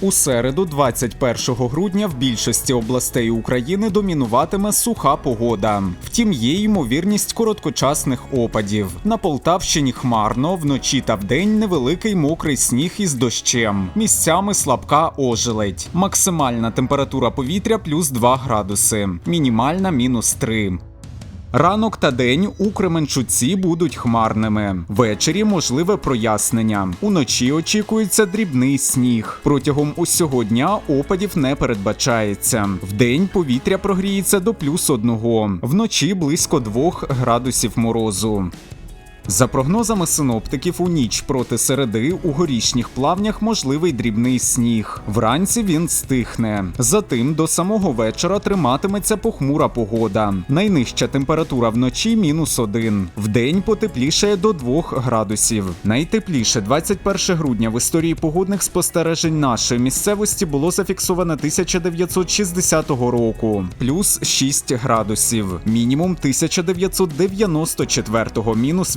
У середу, 21 грудня, в більшості областей України домінуватиме суха погода. Втім, є ймовірність короткочасних опадів. На Полтавщині хмарно, вночі та вдень невеликий мокрий сніг із дощем. Місцями слабка ожеледь. Максимальна температура повітря плюс 2 градуси, мінімальна мінус 3. Ранок та день у Кременчуці будуть хмарними. Ввечері можливе прояснення. Уночі очікується дрібний сніг. Протягом усього дня опадів не передбачається. Вдень повітря прогріється до плюс одного, вночі близько двох градусів морозу. За прогнозами синоптиків, у ніч проти середи у горішніх плавнях можливий дрібний сніг. Вранці він стихне. Затим до самого вечора триматиметься похмура погода. Найнижча температура вночі мінус один. Вдень потеплішає до 2 градусів. Найтепліше 21 грудня в історії погодних спостережень нашої місцевості було зафіксовано 1960 року, плюс 6 градусів. Мінімум 1994 мінус